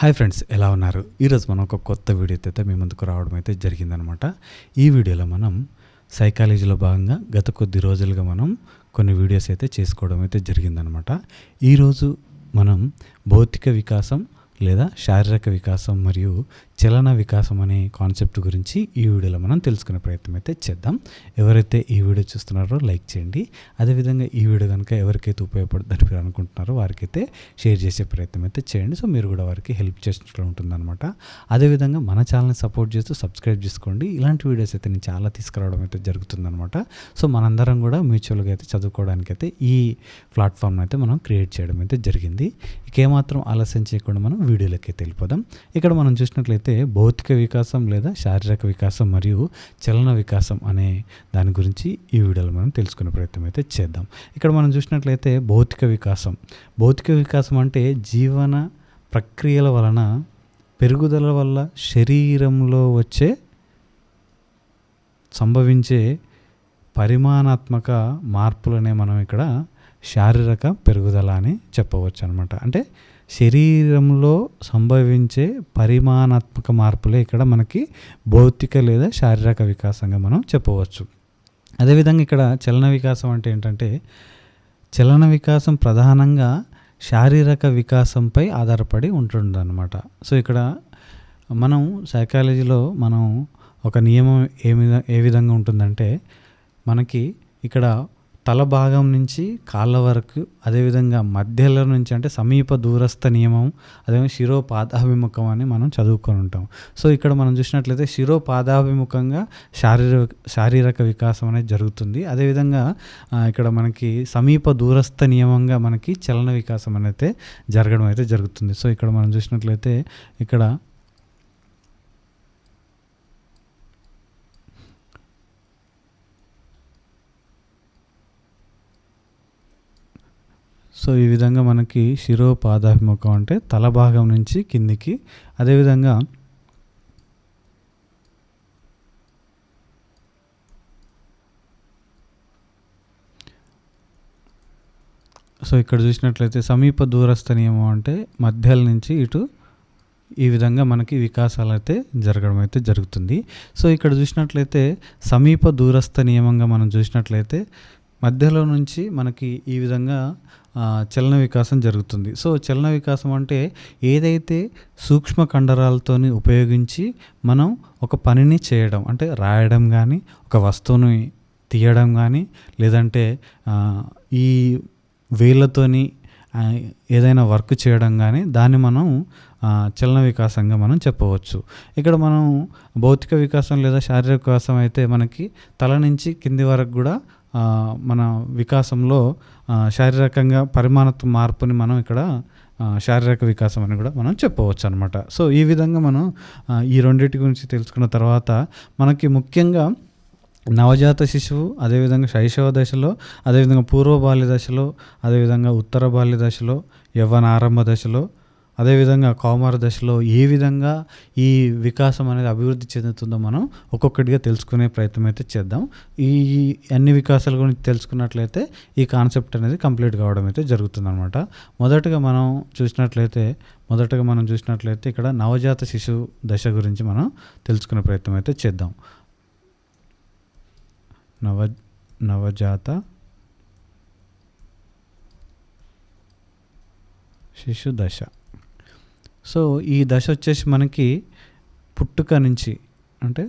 Hi friends ఎలా ఉన్నారు? ఈరోజు మనం ఒక కొత్త వీడియోతో అయితే మీ ముందుకు రావడం అయితే జరిగిందనమాట. ఈ వీడియోలో మనం సైకాలజీలో భాగంగా గత కొద్ది రోజులుగా మనం కొన్ని వీడియోస్ అయితే చేసుకోవడం అయితే జరిగిందనమాట. ఈరోజు మనం భౌతిక వికాసం లేదా శారీరక వికాసం మరియు చలన వికాసం అనే కాన్సెప్ట్ గురించి ఈ వీడియోలో మనం తెలుసుకునే ప్రయత్నం అయితే చేద్దాం. ఎవరైతే ఈ వీడియో చూస్తున్నారో లైక్ చేయండి. అదేవిధంగా ఈ వీడియో కనుక ఎవరికైతే ఉపయోగపడుతుందని మీరు అనుకుంటున్నారో వారికైతే షేర్ చేసే ప్రయత్నం అయితే చేయండి. సో మీరు కూడా వారికి హెల్ప్ చేసినట్లు ఉంటుందన్నమాట. అదేవిధంగా మన ఛానల్ని సపోర్ట్ చేస్తూ సబ్స్క్రైబ్ చేసుకోండి. ఇలాంటి వీడియోస్ అయితే నేను చాలా తీసుకురావడం అయితే జరుగుతుందన్నమాట. సో మనందరం కూడా మ్యూచువల్గా అయితే చదువుకోవడానికి అయితే ఈ ప్లాట్ఫామ్ని అయితే మనం క్రియేట్ చేయడం అయితే జరిగింది. ఇకేమాత్రం ఆలస్యం చేయకుండా మనం వీడియోలోకి అయితే వెళ్ళిపోదాం. ఇక్కడ మనం చూసినట్లయితే అయితే భౌతిక వికాసం లేదా శారీరక వికాసం మరియు చలన వికాసం అనే దాని గురించి ఈ వీడియోలో మనం తెలుసుకునే ప్రయత్నం అయితే చేద్దాం. ఇక్కడ మనం చూసినట్లయితే భౌతిక వికాసం. భౌతిక వికాసం అంటే జీవన ప్రక్రియల వలన పెరుగుదల వల్ల శరీరంలో వచ్చే సంభవించే పరిమాణాత్మక మార్పులనే మనం ఇక్కడ శారీరక పెరుగుదల అని చెప్పవచ్చు అనమాట అంటే శరీరంలో సంభవించే పరిమాణాత్మక మార్పులే ఇక్కడ మనకి భౌతిక లేదా శారీరక వికాసంగా మనం చెప్పవచ్చు. అదేవిధంగా ఇక్కడ చలన వికాసం అంటే ఏంటంటే చలన వికాసం ప్రధానంగా శారీరక వికాసంపై ఆధారపడి ఉంటుందన్నమాట. సో ఇక్కడ మనం సైకాలజీలో మనం ఒక నియమం ఏ ఏ విధంగా ఉంటుందంటే మనకి ఇక్కడ తల భాగం నుంచి కాళ్ళ వరకు అదేవిధంగా మధ్యలో నుంచి అంటే సమీప దూరస్థ నియమం అదేవిధంగా శిరో పాదాభిముఖం అని మనం చదువుకొని ఉంటాం. సో ఇక్కడ మనం చూసినట్లయితే శిరో పాదాభిముఖంగా శారీరక శారీరక వికాసం అనేది జరుగుతుంది. అదేవిధంగా ఇక్కడ మనకి సమీప దూరస్థ నియమంగా మనకి చలన వికాసం అనేది జరగడం అయితే జరుగుతుంది. సో ఇక్కడ మనం చూసినట్లయితే ఇక్కడ సో ఈ విధంగా మనకి శిరో పాదాభిముఖం అంటే తల భాగం నుంచి కిందికి. అదేవిధంగా సో ఇక్కడ చూసినట్లయితే సమీప దూరస్థ నియమం అంటే మధ్యల నుంచి ఇటు ఈ విధంగా మనకి వికాసాలు అయితే జరగడం అయితే జరుగుతుంది. సో ఇక్కడ చూసినట్లయితే సమీప దూరస్థ నియమంగా మనం చూసినట్లయితే మధ్యలో నుంచి మనకి ఈ విధంగా చలన వికాసం జరుగుతుంది. సో చలన వికాసం అంటే ఏదైతే సూక్ష్మ కండరాలతోని ఉపయోగించి మనం ఒక పనిని చేయడం అంటే రాయడం కానీ ఒక వస్తువుని తీయడం కానీ లేదంటే ఈ వేళ్ళతోని ఏదైనా వర్క్ చేయడం కానీ దాన్ని మనం చలన వికాసంగా మనం చెప్పవచ్చు. ఇక్కడ మనం భౌతిక వికాసం లేదా శారీరక వికాసం అయితే మనకి తల నుంచి కింది వరకు కూడా మన వికాసంలో శారీరకంగా పరిమాణత్వ మార్పుని మనం ఇక్కడ శారీరక వికాసం అని కూడా మనం చెప్పవచ్చు అనమాట సో ఈ విధంగా మనం ఈ రెండింటి గురించి తెలుసుకున్న తర్వాత మనకి ముఖ్యంగా నవజాత శిశువు అదేవిధంగా శైశవ దశలో అదేవిధంగా పూర్వ బాల్య దశలో అదేవిధంగా ఉత్తర బాల్య దశలో యవ్వన ఆరంభ దశలో అదేవిధంగా కౌమార దశలో ఏ విధంగా ఈ వికాసం అనేది అభివృద్ధి చెందుతుందో మనం ఒక్కొక్కటిగా తెలుసుకునే ప్రయత్నం అయితే చేద్దాం. ఈ అన్ని వికాసాల గురించి తెలుసుకున్నట్లయితే ఈ కాన్సెప్ట్ అనేది కంప్లీట్ కావడం అయితే జరుగుతుందన్నమాట. మొదటగా మనం చూసినట్లయితే మొదటగా మనం చూసినట్లయితే ఇక్కడ నవజాత శిశువు దశ గురించి మనం తెలుసుకునే ప్రయత్నం అయితే చేద్దాం. నవ నవజాత శిశు దశ. సో ఈ దశ వచ్చేసి మనకి పుట్టుక నుంచి అంటే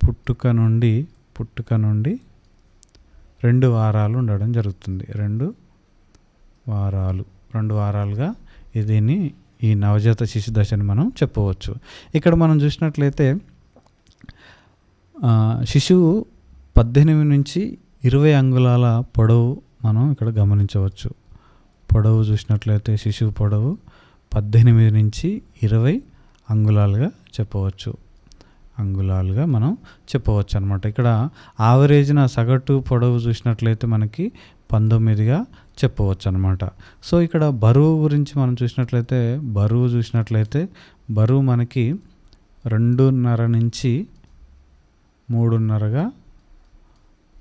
పుట్టుక నుండి పుట్టుక నుండి రెండు వారాలు ఉండడం జరుగుతుంది. రెండు వారాలు రెండు వారాలుగా దీన్ని ఈ నవజాత శిశు దశని మనం చెప్పవచ్చు. ఇక్కడ మనం చూసినట్లయితే శిశువు పద్దెనిమిది నుంచి ఇరవై అంగుళాల పొడవు మనం ఇక్కడ గమనించవచ్చు. పొడవు చూసినట్లయితే శిశువు పొడవు పద్దెనిమిది నుంచి ఇరవై అంగుళాలుగా చెప్పవచ్చు. అంగుళాలుగా మనం చెప్పవచ్చు అనమాట ఇక్కడ ఆవరేజ్న సగటు పొడవు చూసినట్లయితే మనకి పంతొమ్మిదిగా చెప్పవచ్చు అనమాట సో ఇక్కడ బరువు గురించి మనం చూసినట్లయితే బరువు చూసినట్లయితే బరువు మనకి రెండున్నర నుంచి మూడున్నరగా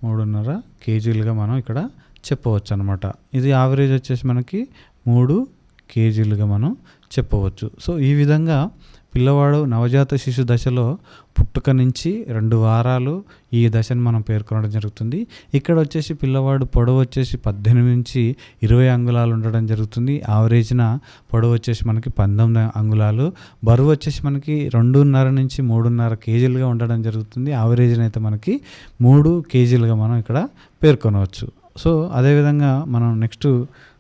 మూడున్నర కేజీలుగా మనం ఇక్కడ చెప్పవచ్చు అనమాట ఇది యావరేజ్ వచ్చేసి మనకి మూడు కేజీలుగా మనం చెప్పవచ్చు. సో ఈ విధంగా పిల్లవాడు నవజాత శిశు దశలో పుట్టుక నుంచి రెండు వారాలు ఈ దశను మనం పేర్కొనడం జరుగుతుంది. ఇక్కడ వచ్చేసి పిల్లవాడు పొడవు వచ్చేసి పద్దెనిమిది నుంచి ఇరవై అంగుళాలు ఉండడం జరుగుతుంది. యావరేజ్న పొడవు వచ్చేసి మనకి పంతొమ్మిది అంగుళాలు. బరువు వచ్చేసి మనకి రెండున్నర నుంచి మూడున్నర కేజీలుగా ఉండడం జరుగుతుంది. యావరేజ్న అయితే మనకి మూడు కేజీలుగా మనం ఇక్కడ పేర్కొనవచ్చు. సో అదేవిధంగా మనం నెక్స్ట్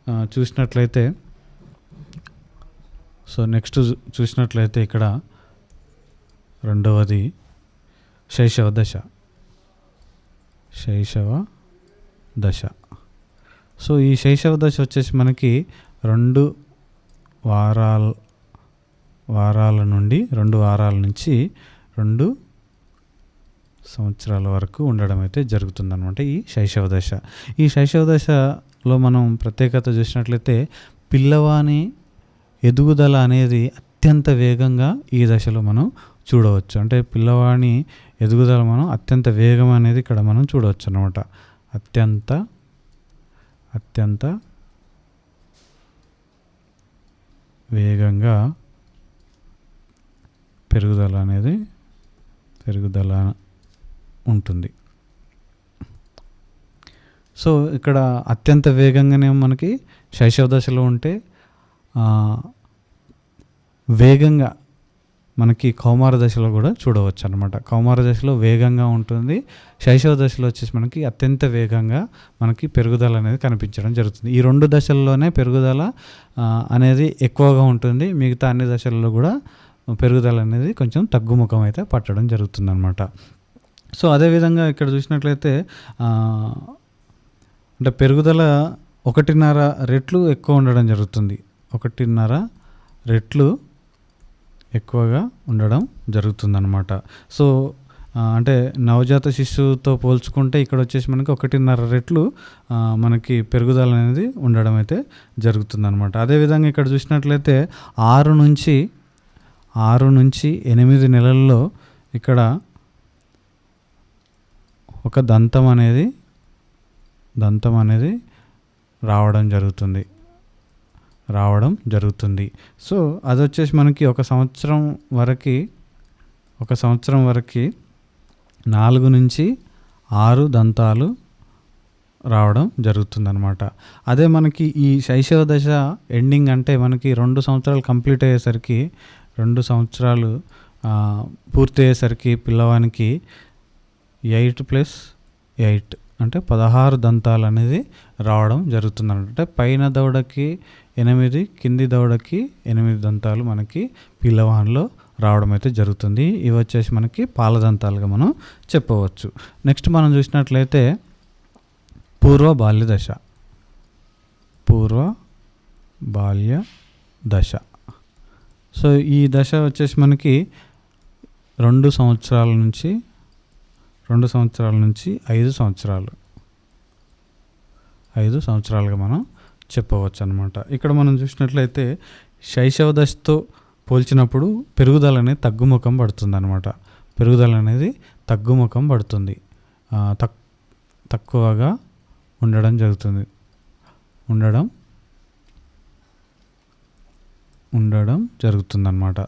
చూసినట్లయితే సో నెక్స్ట్ చూ- చూసినట్లయితే ఇక్కడ రెండవది శైశవ దశ. శైశవ దశ. సో ఈ శైశవ దశ వచ్చేసి మనకి రెండు వారాల వారాల నుండి రెండు వారాల నుంచి రెండు సంవత్సరాల వరకు ఉండడం అయితే జరుగుతుందనమాట ఈ శైశవ దశ. ఈ శైశవ దశలో మనం ప్రత్యేకత చూసినట్లయితే పిల్లవాని ఎదుగుదల అనేది అత్యంత వేగంగా ఈ దశలో మనం చూడవచ్చు. అంటే పిల్లవాని ఎదుగుదల మనం అత్యంత వేగం అనేది ఇక్కడ మనం చూడవచ్చు అనమాట అత్యంత అత్యంత వేగంగా పెరుగుదల అనేది పెరుగుదల ఉంటుంది. సో ఇక్కడ అత్యంత వేగంగానే మనకి శైశవ దశలో ఉంటే వేగంగా మనకి కౌమార దశలో కూడా చూడవచ్చు అనమాట కౌమార దశలో వేగంగా ఉంటుంది. శైశవ దశలో వచ్చేసి మనకి అత్యంత వేగంగా మనకి పెరుగుదల అనేది కనిపించడం జరుగుతుంది. ఈ రెండు దశల్లోనే పెరుగుదల అనేది ఎక్కువగా ఉంటుంది. మిగతా అన్ని దశల్లో కూడా పెరుగుదల అనేది కొంచెం తగ్గుముఖం అయితే పట్టడం జరుగుతుంది అనమాట సో అదేవిధంగా ఇక్కడ చూసినట్లయితే అంటే పెరుగుదల ఒకటిన్నర రెట్లు ఎక్కువ ఉండడం జరుగుతుంది. ఒకటిన్నర రెట్లు ఎక్కువగా ఉండడం జరుగుతుందన్నమాట. సో అంటే నవజాత శిశువుతో పోల్చుకుంటే ఇక్కడ వచ్చేసి మనకి ఒకటిన్నర రెట్లు మనకి పెరుగుదల అనేది ఉండడం అయితే జరుగుతుందన్నమాట. అదేవిధంగా ఇక్కడ చూసినట్లయితే ఆరు నుంచి ఆరు నుంచి ఎనిమిది నెలల్లో ఇక్కడ ఒక దంతం అనేది దంతం అనేది రావడం జరుగుతుంది. రావడం జరుగుతుంది. సో అది వచ్చేసి మనకి ఒక సంవత్సరం వరకు ఒక సంవత్సరం వరకు నాలుగు నుంచి ఆరు దంతాలు రావడం జరుగుతుందనమాట అదే మనకి ఈ శైశవ దశ ఎండింగ్ అంటే మనకి రెండు సంవత్సరాలు కంప్లీట్ అయ్యేసరికి రెండు సంవత్సరాలు పూర్తి అయ్యేసరికి పిల్లవానికి ఎయిట్ ప్లస్ ఎయిట్ అంటే పదహారు దంతాలు అనేది రావడం జరుగుతుంది అంటే పైన దవడకి ఎనిమిది కింది దవడకి ఎనిమిది దంతాలు మనకి పిల్లవాన్లో రావడం అయితే జరుగుతుంది. ఇవి వచ్చేసి మనకి పాల దంతాలుగా మనం చెప్పవచ్చు. నెక్స్ట్ మనం చూసినట్లయితే పూర్వ బాల్య దశ. పూర్వ బాల్య దశ. సో ఈ దశ వచ్చేసి మనకి రెండు సంవత్సరాల నుంచి రెండు సంవత్సరాల నుంచి ఐదు సంవత్సరాలు. ఐదు సంవత్సరాలుగా మనం చెప్పవచ్చు అనమాట ఇక్కడ మనం చూసినట్లయితే శైశవ దశతో పోల్చినప్పుడు పెరుగుదల అనేది తగ్గుముఖం పడుతుంది అనమాట పెరుగుదల అనేది తగ్గుముఖం పడుతుంది. తక్ తక్కువగా ఉండడం జరుగుతుంది. ఉండడం ఉండడం జరుగుతుందన్నమాట.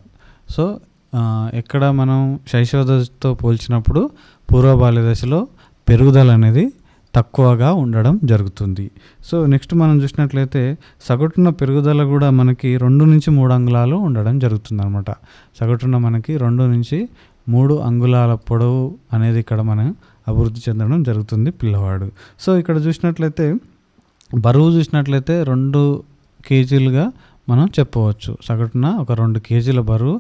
సో ఎక్కడ మనం శైశవ దశతో పోల్చినప్పుడు పూర్వ బాల్య దశలో పెరుగుదల అనేది తక్కువగా ఉండడం జరుగుతుంది. సో నెక్స్ట్ మనం చూసినట్లయితే సగటున పెరుగుదల కూడా మనకి రెండు నుంచి మూడు అంగుళాలు ఉండడం జరుగుతుంది అనమాట సగటున మనకి రెండు నుంచి మూడు అంగుళాల పొడవు అనేది ఇక్కడ మనం అభివృద్ధి చెందడం జరుగుతుంది పిల్లవాడు. సో ఇక్కడ చూసినట్లయితే బరువు చూసినట్లయితే రెండు కేజీలుగా మనం చెప్పవచ్చు. సగటున ఒక రెండు కేజీల బరువు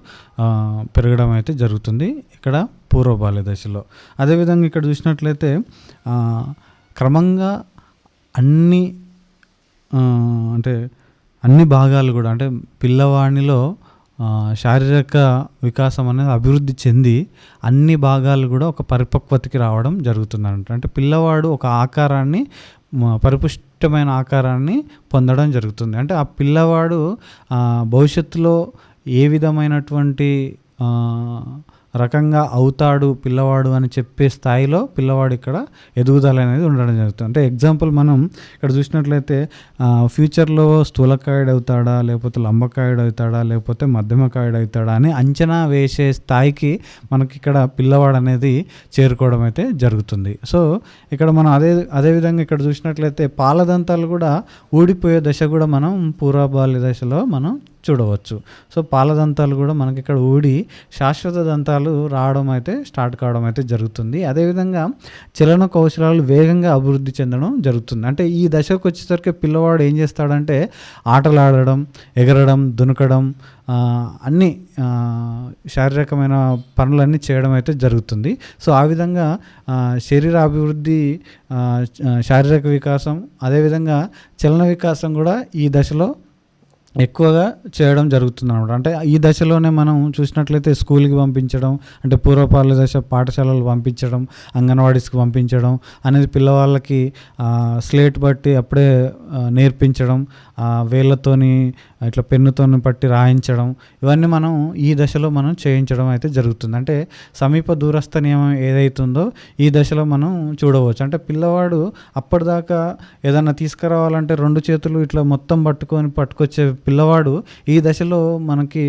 పెరగడం అయితే జరుగుతుంది ఇక్కడ పూర్వ బాల్య దశలో. అదేవిధంగా ఇక్కడ చూసినట్లయితే క్రమంగా అన్ని అంటే అన్ని భాగాలు కూడా అంటే పిల్లవాడిలో శారీరక వికాసం అనేది అభివృద్ధి చెంది అన్ని భాగాలు కూడా ఒక పరిపక్వతకి రావడం జరుగుతుంది అంటే పిల్లవాడు ఒక ఆకారాన్ని పరిపుష్ పరిపుష్టమైన ఆకారాన్ని పొందడం జరుగుతుంది. అంటే ఆ పిల్లవాడు భవిష్యత్తులో ఏ విధమైనటువంటి రకంగా అవుతాడు పిల్లవాడు అని చెప్పే స్థాయిలో పిల్లవాడు ఇక్కడ ఎదుగుదల అనేది ఉండడం జరుగుతుంది. అంటే ఎగ్జాంపుల్ మనం ఇక్కడ చూసినట్లయితే ఫ్యూచర్లో స్థూలకాయుడు అవుతాడా లేకపోతే లంబకాయుడు అవుతాడా లేకపోతే మధ్యమకాయుడు అవుతాడా అని అంచనా వేసే స్థాయికి మనకి ఇక్కడ పిల్లవాడు అనేది చేరుకోవడం అయితే జరుగుతుంది. సో ఇక్కడ మనం అదే అదేవిధంగా ఇక్కడ చూసినట్లయితే పాలదంతాలు కూడా ఊడిపోయే దశ కూడా మనం పూర్వబాల్య దశలో మనం చూడవచ్చు. సో పాల దంతాలు కూడా మనకి ఇక్కడ ఊడి శాశ్వత దంతాలు రావడం అయితే స్టార్ట్ కావడం అయితే జరుగుతుంది. అదేవిధంగా చలన కౌశలాలు వేగంగా అభివృద్ధి చెందడం జరుగుతుంది. అంటే ఈ దశకు వచ్చేసరికి పిల్లవాడు ఏం చేస్తాడంటే ఆటలు ఆడడం ఎగరడం దునకడం అన్నీ అన్ని శారీరకమైన పనులన్నీ చేయడం అయితే జరుగుతుంది. సో ఆ విధంగా శరీర అభివృద్ధి శారీరక వికాసం అదేవిధంగా చలన వికాసం కూడా ఈ దశలో ఎక్కువగా చేయడం జరుగుతుంది అనమాట అంటే ఈ దశలోనే మనం చూసినట్లయితే స్కూల్కి పంపించడం అంటే పూర్వపాల దశ పాఠశాలలు పంపించడం అంగన్వాడీస్కి పంపించడం అనేది పిల్లవాళ్ళకి స్లేట్ బట్టి అప్పుడే నేర్పించడం వేళ్ళతోని ఇట్లా పెన్నుతోని పట్టి రాయించడం ఇవన్నీ మనం ఈ దశలో మనం చేయించడం అయితే జరుగుతుంది. అంటే సమీప దూరస్థ నియమం ఏదైతుందో ఈ దశలో మనం చూడవచ్చు. అంటే పిల్లవాడు అప్పటిదాకా ఏదైనా తీసుకురావాలంటే రెండు చేతులు ఇట్లా మొత్తం పట్టుకొని పట్టుకొచ్చే పిల్లవాడు ఈ దశలో మనకి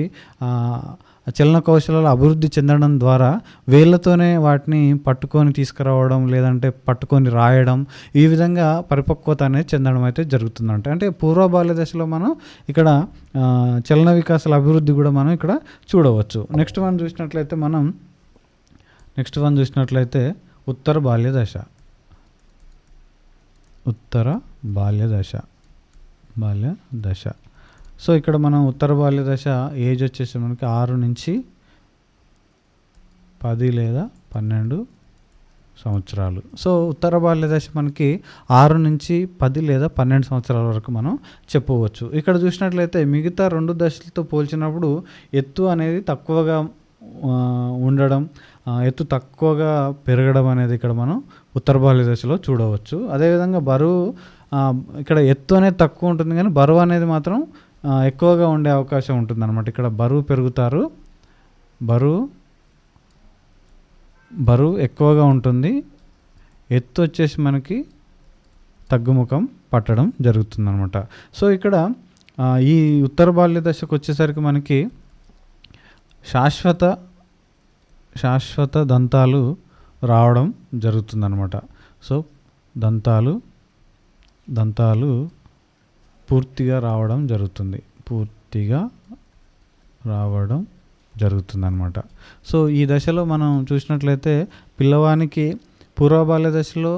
చలన కౌశలాలు అభివృద్ధి చెందడం ద్వారా వేళ్ళతోనే వాటిని పట్టుకొని తీసుకురావడం లేదంటే పట్టుకొని రాయడం ఈ విధంగా పరిపక్వత అనేది చెందడం అయితే జరుగుతుందంట. అంటే పూర్వ బాల్య దశలో మనం ఇక్కడ చలన వికాసాల అభివృద్ధి కూడా మనం ఇక్కడ చూడవచ్చు. నెక్స్ట్ వన్ చూసినట్లయితే మనం నెక్స్ట్ వన్ చూసినట్లయితే ఉత్తర బాల్య దశ. ఉత్తర బాల్య దశ. బాల్య దశ. సో ఇక్కడ మనం ఉత్తర బాల్య దశ ఏజ్ వచ్చేసి మనకి ఆరు నుంచి పది లేదా పన్నెండు సంవత్సరాలు. సో ఉత్తర బాల్య దశ మనకి ఆరు నుంచి పది లేదా పన్నెండు సంవత్సరాల వరకు మనం చెప్పవచ్చు. ఇక్కడ చూసినట్లయితే మిగతా రెండు దశలతో పోల్చినప్పుడు ఎత్తు అనేది తక్కువగా ఉండడం ఎత్తు తక్కువగా పెరగడం అనేది ఇక్కడ మనం ఉత్తర బాల్య దశలో చూడవచ్చు. అదేవిధంగా బరువు ఇక్కడ ఎత్తు అనేది తక్కువ ఉంటుంది కానీ బరువు అనేది మాత్రం ఎక్కువగా ఉండే అవకాశం ఉంటుంది అనమాట ఇక్కడ బరువు పెరుగుతారు. బరువు బరువు ఎక్కువగా ఉంటుంది. ఎత్తు వచ్చేసి మనకి తగ్గుముఖం పట్టడం జరుగుతుందనమాట సో ఇక్కడ ఈ ఉత్తర బాల్య దశకు వచ్చేసరికి మనకి శాశ్వత శాశ్వత దంతాలు రావడం జరుగుతుందనమాట సో దంతాలు దంతాలు పూర్తిగా రావడం జరుగుతుంది. పూర్తిగా రావడం జరుగుతుందన్నమాట. సో ఈ దశలో మనం చూసినట్లయితే పిల్లవానికి పూర్వబాల్య దశలో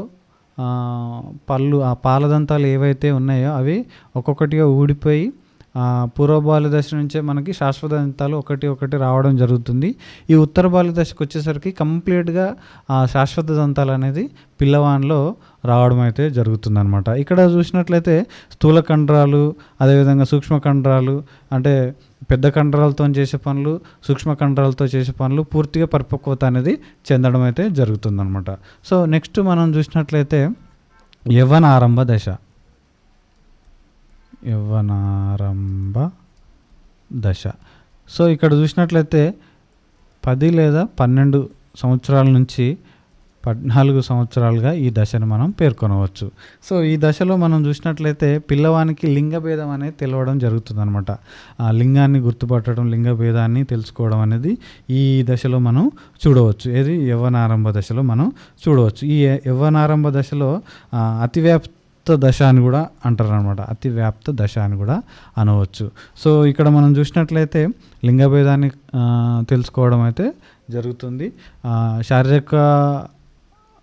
పళ్ళు ఆ పాలదంతాలు ఏవైతే ఉన్నాయో అవి ఒక్కొక్కటిగా ఊడిపోయి పూర్వ బాలు దశ నుంచే మనకి శాశ్వత దంతాలు ఒకటి ఒకటి రావడం జరుగుతుంది. ఈ ఉత్తర బాలు దశకు వచ్చేసరికి కంప్లీట్గా శాశ్వత దంతాలు అనేది పిల్లవాన్లో రావడం అయితే జరుగుతుందనమాట ఇక్కడ చూసినట్లయితే స్థూల కండరాలు అదేవిధంగా సూక్ష్మ కండరాలు అంటే పెద్ద కండరాలతో చేసే పనులు సూక్ష్మ కండరాలతో చేసే పనులు పూర్తిగా పరిపక్వత అనేది చెందడం అయితే జరుగుతుందనమాట సో నెక్స్ట్ మనం చూసినట్లయితే యవ్వన ఆరంభ దశ. యవ్వనారంభ దశ. సో ఇక్కడ చూసినట్లయితే పది లేదా పన్నెండు సంవత్సరాల నుంచి పద్నాలుగు సంవత్సరాలుగా ఈ దశను మనం పేర్కొనవచ్చు. సో ఈ దశలో మనం చూసినట్లయితే పిల్లవానికి లింగభేదం అనేది తెలవడం జరుగుతుంది అనమాట ఆ లింగాన్ని గుర్తుపట్టడం లింగభేదాన్ని తెలుసుకోవడం అనేది ఈ దశలో మనం చూడవచ్చు. ఏది? యవ్వనారంభ దశలో మనం చూడవచ్చు. ఈ యవ్వనారంభ దశలో అతివ్యాప్తి వ్యాప్త దశ అని కూడా అంటారు అనమాట అతి వ్యాప్త దశ అని కూడా అనవచ్చు. సో ఇక్కడ మనం చూసినట్లయితే లింగభేదాన్ని తెలుసుకోవడం అయితే జరుగుతుంది. శారీరక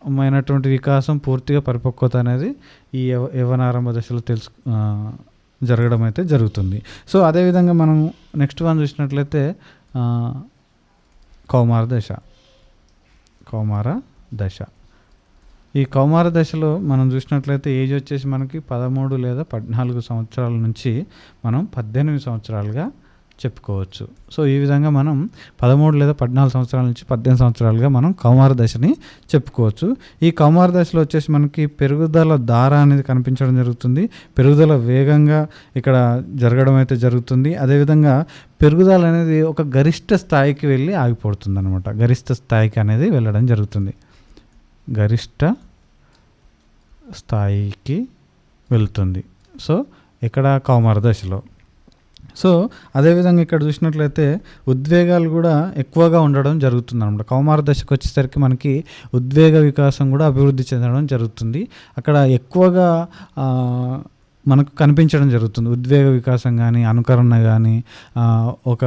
శారీరకమైనటువంటి వికాసం పూర్తిగా పరిపక్వత అనేది ఈ యవ యవనారంభ దశలో తెలుసు జరగడం అయితే జరుగుతుంది. సో అదేవిధంగా మనం నెక్స్ట్ వన్ చూసినట్లయితే కౌమార దశ. కౌమార దశ. ఈ కౌమార దశలో మనం చూసినట్లయితే ఏజ్ వచ్చేసి మనకి పదమూడు లేదా పద్నాలుగు సంవత్సరాల నుంచి మనం పద్దెనిమిది సంవత్సరాలుగా చెప్పుకోవచ్చు. సో ఈ విధంగా మనం పదమూడు లేదా పద్నాలుగు సంవత్సరాల నుంచి పద్దెనిమిది సంవత్సరాలుగా మనం కౌమార దశని చెప్పుకోవచ్చు. ఈ కౌమార దశలో వచ్చేసి మనకి పెరుగుదల దార అనేది కనిపించడం జరుగుతుంది. పెరుగుదల వేగంగా ఇక్కడ జరగడం అయితే జరుగుతుంది. అదేవిధంగా పెరుగుదల అనేది ఒక గరిష్ట స్థాయికి వెళ్ళి ఆగిపోతుంది అనమాట గరిష్ట స్థాయికి అనేది వెళ్ళడం జరుగుతుంది. గరిష్ట స్థాయికి వెళ్తుంది. సో ఇక్కడ కౌమార దశలో. సో అదేవిధంగా ఇక్కడ చూసినట్లయితే ఉద్వేగాలు కూడా ఎక్కువగా ఉండడం జరుగుతుంది అనమాట కౌమార దశకు వచ్చేసరికి మనకి ఉద్వేగ వికాసం కూడా అభివృద్ధి చెందడం జరుగుతుంది. అక్కడ ఎక్కువగా మనకు కనిపించడం జరుగుతుంది. ఉద్వేగ వికాసం కానీ అనుకరణ కానీ ఒక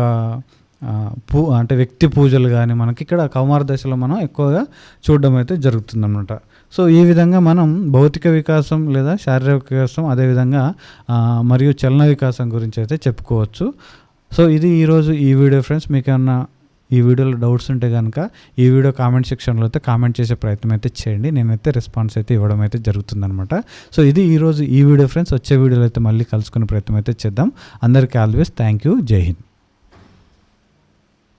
పూ అంటే వ్యక్తి పూజలు కానీ మనకి ఇక్కడ కౌమార దశలో మనం ఎక్కువగా చూడడం అయితే జరుగుతుందన్నమాట. సో ఈ విధంగా మనం భౌతిక వికాసం లేదా శారీరక వికాసం అదేవిధంగా మరియు చలన వికాసం గురించి అయితే చెప్పుకోవచ్చు. సో ఇది ఈరోజు ఈ వీడియో ఫ్రెండ్స్. మీకు ఏమన్నా ఈ వీడియోలో డౌట్స్ ఉంటే కనుక ఈ వీడియో కామెంట్ సెక్షన్లో అయితే కామెంట్ చేసే ప్రయత్నం అయితే చేయండి. నేనైతే రెస్పాన్స్ అయితే ఇవ్వడం అయితే జరుగుతుందనమాట సో ఇది ఈరోజు ఈ వీడియో ఫ్రెండ్స్. వచ్చే వీడియోలో అయితే మళ్ళీ కలుసుకునే ప్రయత్నం అయితే చేద్దాం. అందరికీ ఆల్వేస్ థ్యాంక్ యూ. జై హింద్.